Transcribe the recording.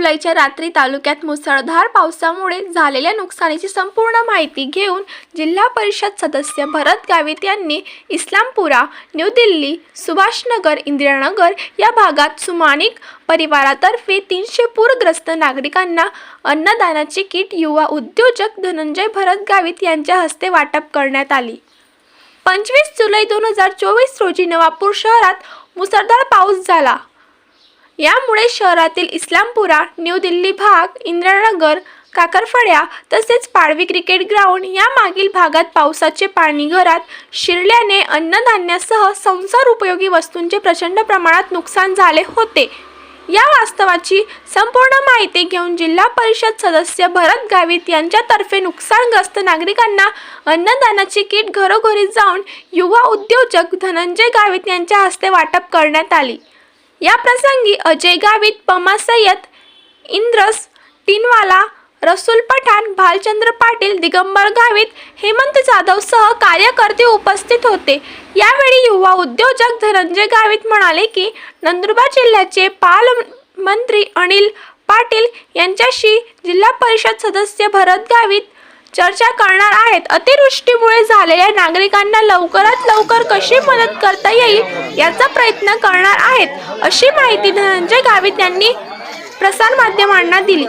जुलैच्या रात्री तालुक्यात मुसळधार पावसामुळे झालेल्या नुकसानीची संपूर्ण माहिती घेऊन जिल्हा परिषद सदस्य भरत गावित यांनी इस्लामपुरा न्यू दिल्ली सुभाषनगर इंदिरानगर या भागात सुमानिक परिवारातर्फे तीनशे पूरग्रस्त नागरिकांना अन्नदानाची किट युवा उद्योजक धनंजय भरत गावित यांच्या हस्ते वाटप करण्यात आली. पंचवीस जुलै दोन हजार चोवीस रोजी नवापूर शहरात मुसळधार पाऊस झाला. यामुळे शहरातील इस्लामपुरा न्यू दिल्ली भाग इंद्रनगर काकरफड्या तसेच पाडवी क्रिकेट ग्राउंड या मागील भागात पावसाचे पाणी घरात शिरल्याने अन्नधान्यासह संसार उपयोगी वस्तूंचे प्रचंड प्रमाणात नुकसान झाले होते. या वास्तवाची संपूर्ण माहिती घेऊन जिल्हा परिषद सदस्य भरत गावित यांच्यातर्फे नुकसानग्रस्त नागरिकांना अन्नदानाची किट घरोघरी जाऊन युवा उद्योजक धनंजय गावित यांच्या हस्ते वाटप करण्यात आली. या प्रसंगी अजय गावित पमा सय्यद इंद्रस टिनवाला रसूल पठाण भालचंद्र पाटील दिगंबर गावित हेमंत जाधव सह कार्यकर्ते उपस्थित होते. यावेळी युवा उद्योजक धनंजय गावित म्हणाले की नंदुरबार जिल्ह्याचे पालकमंत्री अनिल पाटील यांच्याशी जिल्हा परिषद सदस्य भरत गावित चर्चा करणार आहेत. अतिवृष्टीमुळे झालेल्या नागरिकांना लवकरात लवकर कशी मदत करता येईल याचा प्रयत्न करणार आहेत अशी माहिती धनंजय गावित यांनी प्रसारमाध्यमांना दिली.